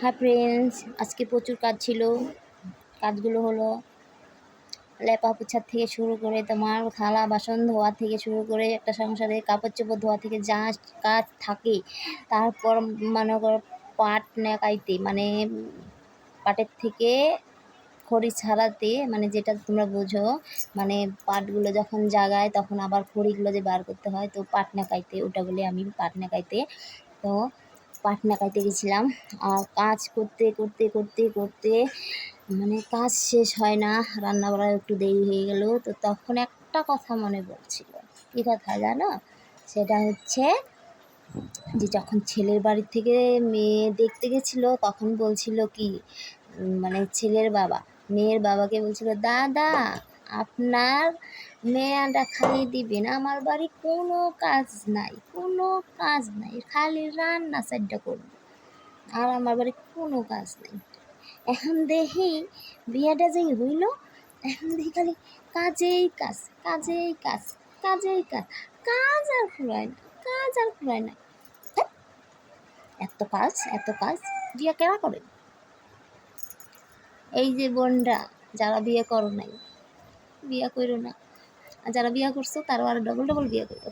হ্যাঁ ফ্রেন্ডস আজকে প্রচুর কাজ ছিল। কাজগুলো হলো লেপা পোছার থেকে শুরু করে তোমার থালা, বাসন ধোয়া থেকে শুরু করে একটা সংসারে কাপড় চোপড় ধোয়া থেকে যা কাজ থাকে, তারপর মনে করো পাট নেকাইতে মানে পাটের থেকে খড়ি ছাড়াতে মানে যেটা তোমরা বোঝো মানে পাটগুলো যখন জাগায় তখন আবার খড়িগুলো যে বার করতে হয়, তো পাট নেকাইতে, ওটা বলে আমি পাট নেকাইতে। তো পাট নেকাইতে গেছিলাম। আর কাজ করতে করতে করতে করতে মানে কাজ শেষ হয় না, রান্না বাড়া একটু দেরি হয়ে গেল। তো তখন একটা কথা মনে পড়ছিল। কী কথা জানো? সেটা হচ্ছে যে যখন ছেলের বাড়ি থেকে মেয়ে দেখতে গেছিল, তখন বলছিল কি মানে ছেলের বাবা, মেয়ের বাবাকে বলছিল, দাদা আপনার মেয়েটা খালি দিবেন। আমার বাড়ি কোনো কাজ নাই, কোনো কাজ নাই। খালি রান্না সাইডটা করব। আর আমার বাড়ি কোনো কাজ নাই। এখন দেখি বিয়েটা যে হইল, এখন দেখি খালি কাজেই কাজ কাজেই কাজ কাজেই কাজ। কাজ আর ফুরায় না, কাজ আর ফুরায় না। এত কাজ এত কাজ, বিয়ে কেনা করেন এই যে বোনরা, যারা বিয়ে করো নাই বিয়ে করো না। আর যারা বিয়া করছ তারাও আরও ডবল ডবল বিয়া করো